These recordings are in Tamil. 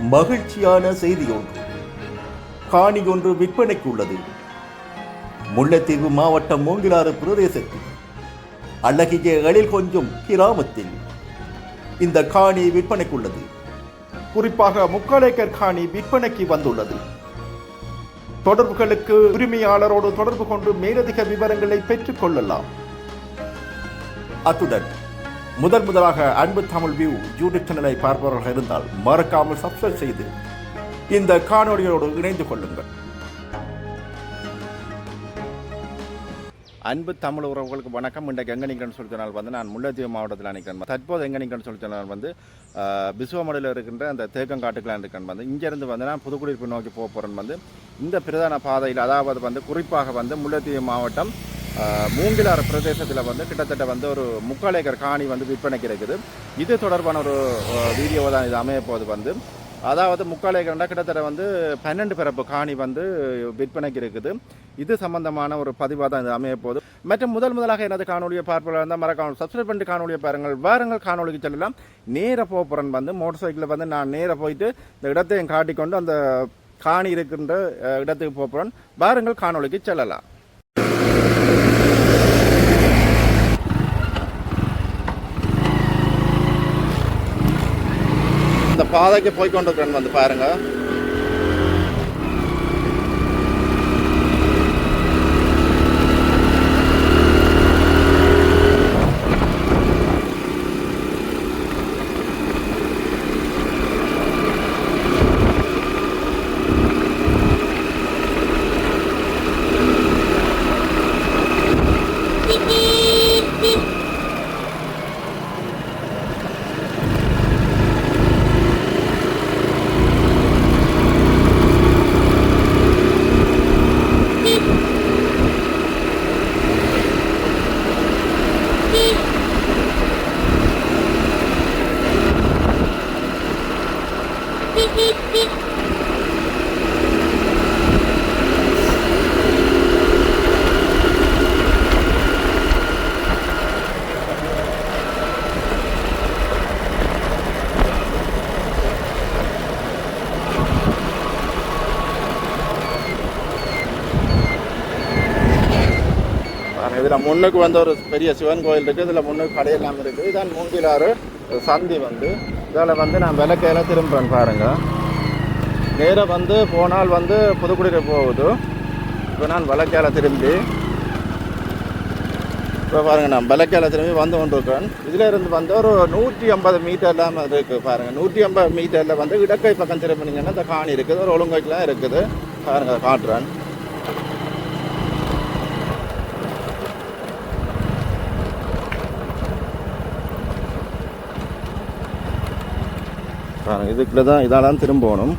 மகிழ்ச்சியான செய்தி ஒன்று காணி ஒன்று விற்பனைக்கு உள்ளது முல்லைத்தீவு மாவட்டம் மூங்கிலாறு பிரதேசத்தில். அழகிய எழில் கொஞ்சம் கிராமத்தில். இந்த காணி விற்பனைக்குள்ளது. குறிப்பாக முக்கால் ஏக்கர் காணி விற்பனைக்கு வந்துள்ளது. தொடர்புகளுக்கு உரிமையாளரோடு தொடர்பு கொண்டு மேலதிக விவரங்களை பெற்றுக் கொள்ளலாம். அத்துடன் முதல் முதலாக அன்பு தமிழ் வியூ யூடியூப் சேனலை பார்ப்பவர்கள் இருந்தால் மறக்காமல் சப்ஸ்கிரைப் செய்து இந்த காணொளியோடு இணைந்து கொள்ளுங்கள். அன்பு தமிழ் உறவுகளுக்கு வணக்கம். இன்றைக்கு எங்கே நிற்கிறேன்னு சொல்லி சொன்னால் வந்து நான் முல்லைத்தீவு மாவட்டத்தில் நிற்கிறேன் தற்போது எங்கே நிற்கிறேன்னு சொல்லி சொன்னால் வந்து பிசுவமடையில் இருக்கின்ற அந்த தேக்கங்காட்டுக்கெலாம் இருக்கேன் வந்து இங்கேருந்து வந்து நான் புதுக்குடியிருப்பு நோக்கி போக போகிறேன் வந்து இந்த பிரதான பாதையில் அதாவது வந்து குறிப்பாக வந்து முல்லைத்தீவு மாவட்டம் மூங்கிலார் பிரதேசத்தில் வந்து கிட்டத்தட்ட வந்து ஒரு முக்கால் ஏக்கர் காணி வந்து விற்பனைக்கு இருக்குது. இது தொடர்பான ஒரு வீடியோவை தான் இது அமைய வந்து. அதாவது முக்கால் ஏக்கர்னா கிட்டத்தட்ட வந்து பன்னெண்டு பிறப்பு காணி வந்து விற்பனைக்கு இருக்குது. இது சம்பந்தமான ஒரு பதிவாக தான் இது அமைய போகுது மற்றும் முதல் முதலாக எனது காணொலியை பார்ப்பதாக இருந்தால் மறக்காமல் சப்ஸ்கிரைப் பண்ணிட்டு காணொலியை பாருங்கள். வாருங்கள் காணொலிக்கு செல்லலாம். நேராக போக போகிறேன் வந்து மோட்டர் சைக்கிளில் வந்து நான் நேராக போயிட்டு இந்த இடத்தையும் காட்டிக்கொண்டு அந்த காணி இருக்கின்ற இடத்துக்கு போக போகிறேன் வாருங்கள் காணொலிக்கு செல்லலாம் இந்த பாதைக்கு போய் கொண்டிருக்கிறேன் வந்து பாருங்க பாருங்க, இதுல முன்னுக்கு வந்து ஒரு பெரிய சிவன் கோயில் இருக்குது இதில் முன்னுக்கு கடையெல்லாம் இருக்குது இதான் மூங்கிலாறு சந்தி வந்து. இதில் வந்து நான் விளக்கையில் திரும்புகிறேன் பாருங்கள் நேராக வந்து போனால் வந்து புதுக்குடியில் போகுது. இப்போ நான் விளக்கையில் திரும்பி. இப்போ பாருங்கள் நான் விளக்கையில் திரும்பி வந்து கொண்டிருக்கிறேன் இதில் இருந்து வந்து ஒரு நூற்றி ஐம்பது மீட்டர்லாம் இருக்குது பாருங்கள் நூற்றி ஐம்பது மீட்டரில் வந்து இடக்கை பக்கம் திரும்பினீங்கன்னா இந்த காணி இருக்குது. ஒரு ஒழுங்கைக்கெலாம் இருக்குது. பாருங்கள் காட்டுறேன். பாருங்கள் இதுக்குள்ள தான் இதாலாம் திரும்பணும்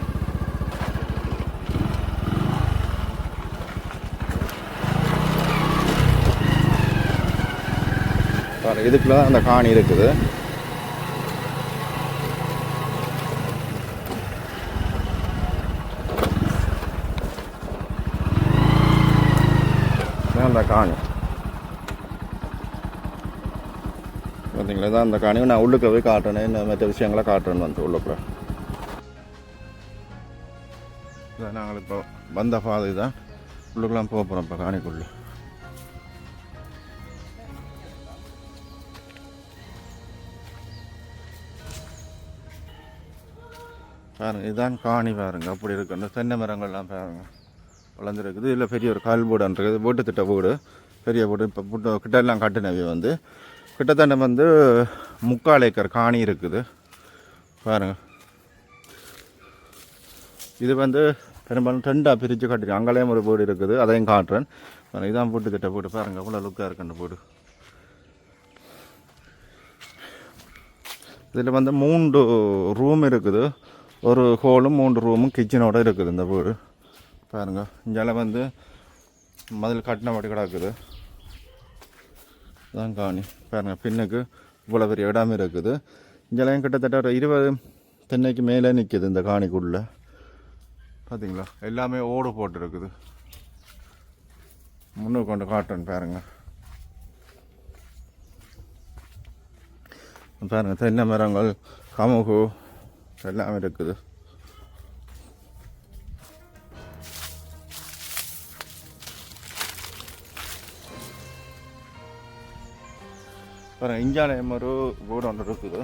பாருங்கள் இதுக்குள்ள தான் அந்த காணி இருக்குது. அந்த காணி. பார்த்தீங்களா? இதான் அந்த காணி நான் உள்ளுக்கு போய் காட்டுறேன். இந்த மற்ற விஷயங்களை காட்டுறேன்னு வந்து உள்ளுக்குள்ள. இதான் நாங்கள் இப்போ வந்த பாதை தான் உள்ளுக்கெல்லாம் போக போகிறோம் இப்போ காணிக்குள்ள. பாருங்க இதுதான் காணி பாருங்க. அப்படி இருக்கு. அந்த தென்னை மரங்கள்லாம் பாருங்க. வளர்ந்துருக்குது. இல்லை பெரிய ஒரு கால் போர்டு வீட்டு திட்ட வீடு பெரிய வீடு இப்போ புட்டு கிட்டெல்லாம் கட்டினவை வந்து. கிட்டத்தட்ட வந்து முக்கால் ஏக்கர் காணி இருக்குது. பாருங்கள் இது வந்து பெரும்பாலும் ரெண்டாக பிரித்து கட்டிருக்கேன் அங்கேயும் ஒரு வீடு இருக்குது. அதையும் காட்டுறேன். பாருங்க, இதான் போட்டு திட்ட போட்டு பாருங்க இவ்வளோ லுக்காக இருக்குன்னு அந்த இதில் வந்து மூன்று ரூம் இருக்குது. ஒரு ஹோலும் மூன்று ரூமும் கிச்சனோட இருக்குது இந்த வீடு. பாருங்க இங்கே வந்து மதில் கட்டின மாட்டி கிடக்குது. தான் காணி பாருங்கள் பின்னுக்கு இவ்வளோ பெரிய இடம் இருக்குது. இங்கெல்லாம் கிட்டத்தட்ட ஒரு இருபது தென்னைக்கு மேலே நிற்கிது இந்த காணிக்குள்ளே. பார்த்தீங்களா எல்லாமே ஓடு போட்டுருக்குது. முன்னுக்கு கொண்டு காட்டன் பாருங்க. பாருங்கள் தென்னை மரங்கள் கமுகு எல்லாமே இருக்குது. பாருங்க இஞ்சாலயம் ஒரு வீடு ஒன்று இருக்குது.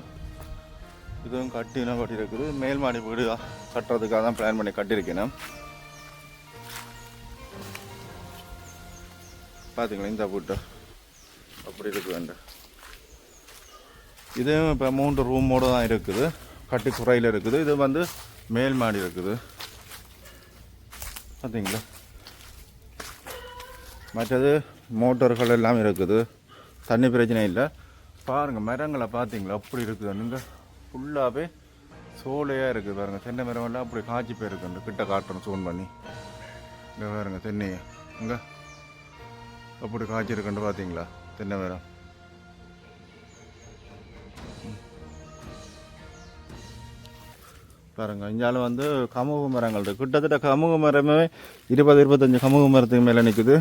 இதுவும் கட்டின கட்டியிருக்குது. மேல் மாடி வீடு கட்டுறதுக்காக தான் பிளான் பண்ணி கட்டியிருக்கேன். பார்த்தீங்களா இந்த வீட்டு? அப்படி இருக்கு வேண்டாம் இதுவும் இப்போ மூன்று ரூமோடு தான் இருக்குது. கட்டி குறையில் இருக்குது. இது வந்து மேல் மாடி இருக்குது. பார்த்தீங்களா மற்றது மோட்டர்கள் எல்லாம் இருக்குது. தண்ணி பிரச்சனை இல்லை. பாருங்கள் மரங்களை பார்த்தீங்களா? அப்படி இருக்குது. நீங்கள் ஃபுல்லாகவே சோலையாக இருக்குது பாருங்கள் தென்னை மரம் எல்லாம் அப்படி காய்ச்சி போயிருக்கு. கிட்ட காட்டணும் சூன் பண்ணி. இங்கே பாருங்க தென்னையை. இங்கே. அப்படி காய்ச்சிருக்குன்னு பார்த்தீங்களா? தென்னை மரம். பாருங்க இஞ்சாலும் வந்து கமுகு மரங்கள் இருக்குது கிட்டத்தட்ட கமுகு மரமே இருபது இருபத்தஞ்சு கமுகு மரத்துக்கு மேலே நிற்குது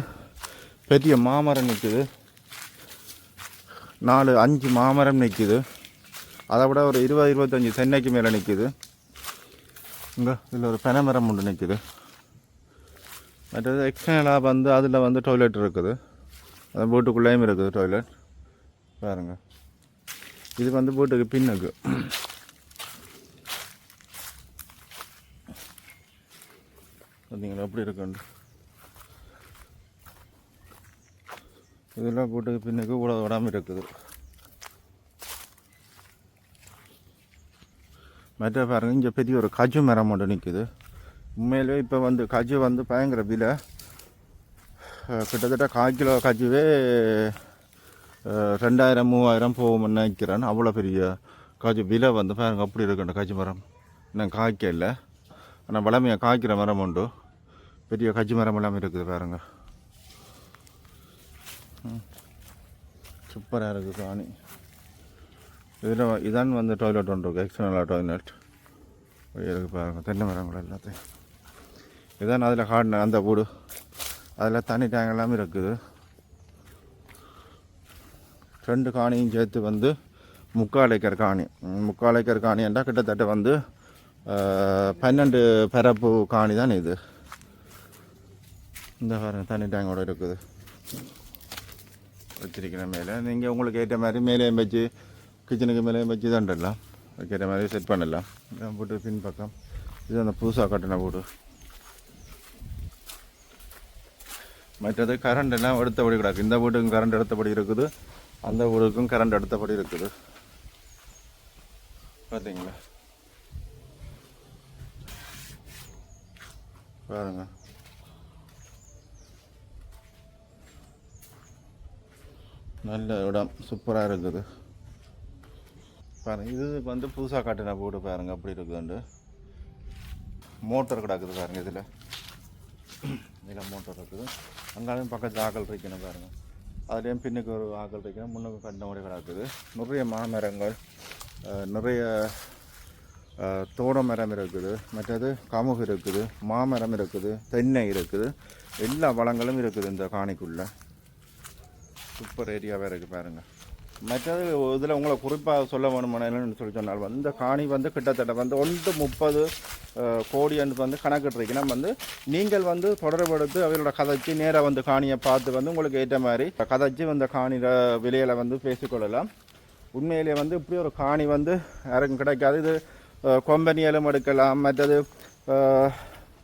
பெரிய மாமரம் நிற்குது நாலு அஞ்சு மாமரம் நிற்கிது அதை விட ஒரு இருபது இருபத்தஞ்சி சென்னைக்கு மேலே நிற்கிது இங்கே இதில் ஒரு பனைமரம் ஒன்று நிற்கிது மற்றது எக்ஸ்டர்னலாக வந்து அதில் வந்து டாய்லெட் இருக்குது. அது வீட்டுக்குள்ளேயும் இருக்குது டாய்லெட் பாருங்க. இது வந்து வீட்டுக்கு பின்னுக்கு. பார்த்தீங்களா எப்படி இருக்குன்னு இதெல்லாம் போட்டு பின்னுக்கு உட விடாமல் இருக்குது. மற்ற பாருங்க இங்கே பெரிய ஒரு கஜு மரம் மட்டும் நிற்குது உண்மையிலே இப்போ வந்து கஜு வந்து பயங்கர விலை. கிட்டத்தட்ட கால் கிலோ கஜுவே ரெண்டாயிரம் மூவாயிரம் போகும்னு நினைக்கிறேன். அவ்வளோ பெரிய காஜு விலை வந்து பாருங்க அப்படி இருக்குண்டு கஜு மரம். இன்னும் காய்க்க இல்லை ஆனால் வளமையாக காய்க்கிற மரம் உண்டு. பெரிய கஜு மரம் எல்லாமே இருக்குது பாருங்க. சூப்பராக இருக்குது காணி இதில் இதான் வந்து டாய்லெட் ஒன்று இருக்குது எக்ஸ்டர்னலாக டாய்லெட் இருக்குது பாருங்க தென்னை மரங்கள் எல்லாத்தையும். இதான் அதில் காடின அந்த வீடு அதில் தண்ணி டேங்க் எல்லாமே இருக்குது. ரெண்டு காணியும் சேர்த்து வந்து முக்கால் ஏக்கர் காணி. முக்கால் ஏக்கர் காணி என்றால் கிட்டத்தட்ட வந்து பன்னெண்டு பரப்பு காணி தான் இது. இந்த பாருங்கள் தண்ணி டேங்கோட இருக்குது. வச்சிருக்கிற மேலே நீங்கள் உங்களுக்கு ஏற்ற மாதிரி மேலேயும் வச்சு கிச்சனுக்கு மேலேயும் வச்சு தண்டலாம் வைக்கிற மாதிரி செட் பண்ணலாம் இதான் போட்டு பின் பக்கம் இது அந்த புதுசாக கட்டின வீடு மற்றது கரண்ட் எல்லாம் எடுத்தபடி கிடக்கு இந்த வீட்டுக்கும் கரண்ட் எடுத்தபடி இருக்குது அந்த வீடுக்கும் கரண்ட் எடுத்தபடி இருக்குது பார்த்தீங்களா பாருங்க நல்ல இடம் சூப்பராக இருக்குது. பாருங்கள் இது வந்து புதுசாக காட்டின போட்டு பாருங்கள் அப்படி இருக்குதுண்டு மோட்டர் கிடக்குது பாருங்கள் இதில். இதில் மோட்டர் இருக்குது. அங்காலையும் பக்கத்தில் ஆக்கள் இருக்கணும் பாருங்கள் அதுலேயும் பின்னுக்கு ஒரு ஆக்கள் இருக்கணும் முன்னுக்கு கண்ட மாதிரி கிடக்குது. நிறைய மாமரங்கள் நிறைய தோட மரம் இருக்குது. மற்றது கமுகு இருக்குது மாமரம் இருக்குது தென்னை இருக்குது. எல்லா வளங்களும் இருக்குது இந்த காணிக்குள்ளே. சூப்பர் ஏரியாவாக இருக்குது பாருங்கள் மற்றது இதில் உங்களை குறிப்பாக சொல்ல வேணுமானு சொல்லி சொன்னால் வந்து இந்த காணி வந்து கிட்டத்தட்ட வந்து ஒன்று முப்பது கோடி என்று வந்து கணக்கிட்டுருக்கீங்கன்னா வந்து நீங்கள் வந்து தொடர்பெடுத்து அவரோட கதைச்சி நேராக வந்து காணியை பார்த்து வந்து உங்களுக்கு ஏற்ற மாதிரி கதைச்சி வந்து காணியில் விலையில் வந்து பேசிக்கொள்ளலாம் உண்மையிலேயே வந்து இப்படி ஒரு காணி வந்து யாருக்கும் கிடைக்காது. இது கொம்பனியிலும் எடுக்கலாம். மற்றது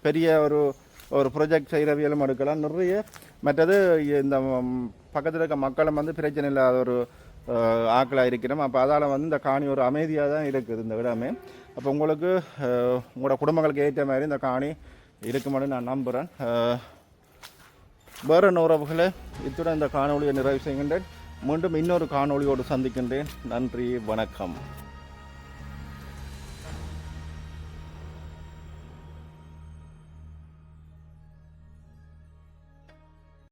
பெரிய ஒரு ஒரு ப்ரொஜெக்ட் செய்கிறவியலும் எடுக்கலாம். நிறைய மற்றது இந்த பக்கத்தில் இருக்க மக்களும் வந்து பிரச்சனை இல்லாத ஒரு ஆக்களாக இருக்கிறோம். அப்போ அதால் வந்து இந்த காணி ஒரு அமைதியாக தான் இருக்குது இந்த இடமே. அப்போ உங்களுக்கு உங்களோட குடும்பங்களுக்கு ஏற்ற மாதிரி இந்த காணி இருக்குமென்னு நான் நம்புகிறேன் வேறு உறவுகளை இத்துடன் இந்த காணொலியை நிறைவு செய்கின்றேன். மீண்டும் இன்னொரு காணொளியோடு சந்திக்கின்றேன். நன்றி வணக்கம்.